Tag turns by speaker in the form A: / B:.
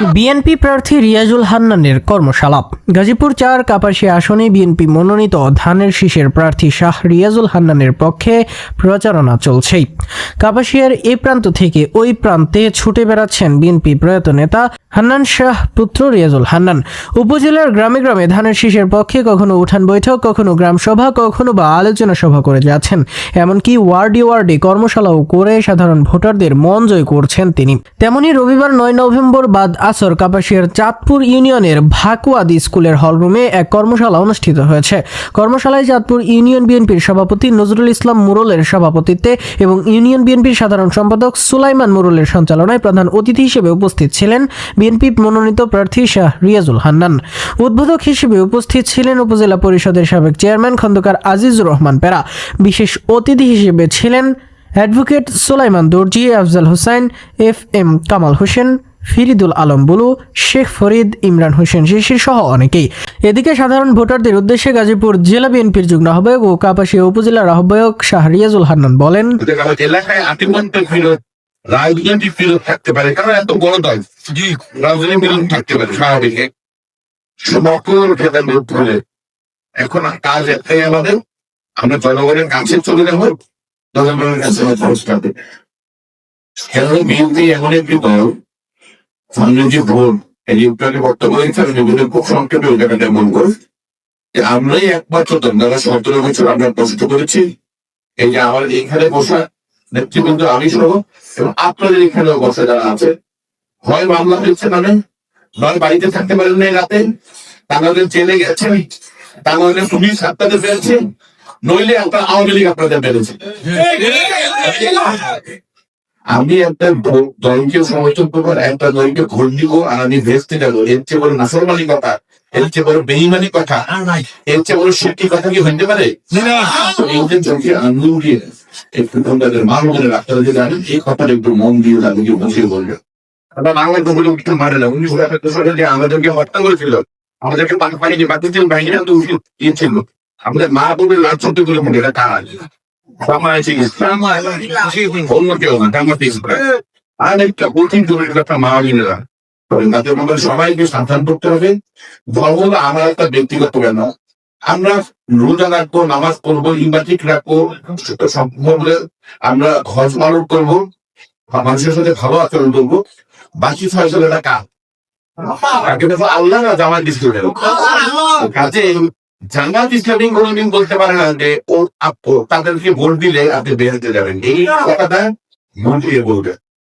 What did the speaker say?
A: BNP প্রার্থী রিয়াজুল হান্নানের কর্মশালা গাজীপুর চার কাপাসী আসনে বিএনপি মনোনীত ধানের শীষের প্রার্থী শাহ রিয়াজুল হান্নানের পক্ষে প্রচারণা চলছেই। কাপাসিয়ার এই প্রান্ত থেকে ওই প্রান্তে ছুটে বেড়াচ্ছেন বিএনপি প্রয়াত নেতা হান্নান শাহ পুত্র রিয়াজুল হান্নান। উপজেলার গ্রামে গ্রামে ধানের শীষের পক্ষে কখনো উঠান বৈঠক, কখনো গ্রাম সভা, কখনো বা আলোচনা সভা করে যাচ্ছেন। এমনকি ওয়ার্ডে ওয়ার্ডে কর্মশালাও করে সাধারণ ভোটারদের মন জয় করছেন তিনি। তেমনি রবিবার নয় নভেম্বর বাদ আসর কাপাসিয়ার চাঁদপুর ইউনিয়নের ভাকুয়াদি স্কুলের হলরুমে এক কর্মশালা অনুষ্ঠিত হয়েছে। কর্মশালায় চাঁদপুর ইউনিয়ন বিএনপির সভাপতি নজরুল ইসলাম মুরলের সভাপতিত্বে এবং ইউনিয়ন বিএনপির সাধারণ সম্পাদক সুলাইমান মুরলের সঞ্চালনায় প্রধান অতিথি হিসেবে উপস্থিত ছিলেন বিএনপি মনোনীত প্রার্থী শাহ রিয়াজুল হান্নান। উদ্বোধক হিসেবে উপস্থিত ছিলেন উপজেলা পরিষদের সাবেক চেয়ারম্যান খন্দকার আজিজুর রহমান পেরা। বিশেষ অতিথি হিসেবে ছিলেন advocate Sulaiman Darji, Afzal Hossain F M Kamal Hossain Faridul Alam Bulu, Sheikh Farid, Imran Hossain Shishir সহ অনেকেই। এদিকে সাধারণ ভোটারদের উদ্দেশ্যে গাজীপুর জেলা বিএনপির যুগ্ম আহ্বায়ক ও কাপাসিয়া উপজেলার আহ্বায়ক শাহ রিয়াজুল হান্নান বলেন
B: থাকতে পারে। কারণ এত থাকতে পারে স্বাভাবিক। এখন কাজ আমাদের, আমরা জনগণের কাছে চলে যাব, জনগণের কাছে কেন বিএনপি এমন একটি দল সামনে যে ভোট এই খুব সংক্ষেপে ওই জায়গাটা মন করে যে আমরাই একমাত্র যারা সতেরো বছর আমরা কষ্ট করেছি এই যে আমার এখানে বসা নেতৃবৃন্দ আমি সহ এবং আপনাদের এখানেও বসে যারা আছে হয় মামলা হয়েছে মানে নয় বাড়িতে থাকতে পারেন না রাতে তা নাহলে জেলে গেছেন তা নাহলে পুলিশ আপনাদের পেরেছে নইলে আপনার আওয়ামী লীগ আপনাদের পেরেছে আমি একটা দলকে সমর্থন করব একটা দলকে ভোট দিব আর আমি ভেস্তে যাব। এর চেয়ে বড় নাসরমানি কথা এর চেয়ে বড় বেইমানি কথা এর চেয়ে বড় সত্যি কথা কি হইতে পারে? তো এই যে চোখে আঙুল একটু তাদের মা বোনের আপনারা যে জানেন এই কথাটা একটু মন দিয়ে তাদেরকে বুঝিয়ে বলবেন আমরা উঠতে পারে না যে আমাদেরকে হত্যা করেছিল। পানি দিয়েছিল। আমাদের মা বোনের লাভ সত্যি করে মনে হয় এটা কাজ তাদের মধ্যে সবাইকে সাবধান করতে হবে ধর্ম হলো আমার একটা ব্যক্তিগত জ্ঞান আমরা রোজা রাখব নামাজ পড়ব ইমাটিক রাখব আমরা ঘর পালন করব মানুষের সাথে ভালো আচরণ করব বাকি ফয়সলাটা তাকে আল্লাহ জামাত ইসলামের কাজে জামাত ইসলামী কোনোদিন বলতে পারে না যে ও তাদেরকে ভোট দিলে আপনি বেরোতে যাবেন। এই কথাটা ভোট দিয়ে বলবে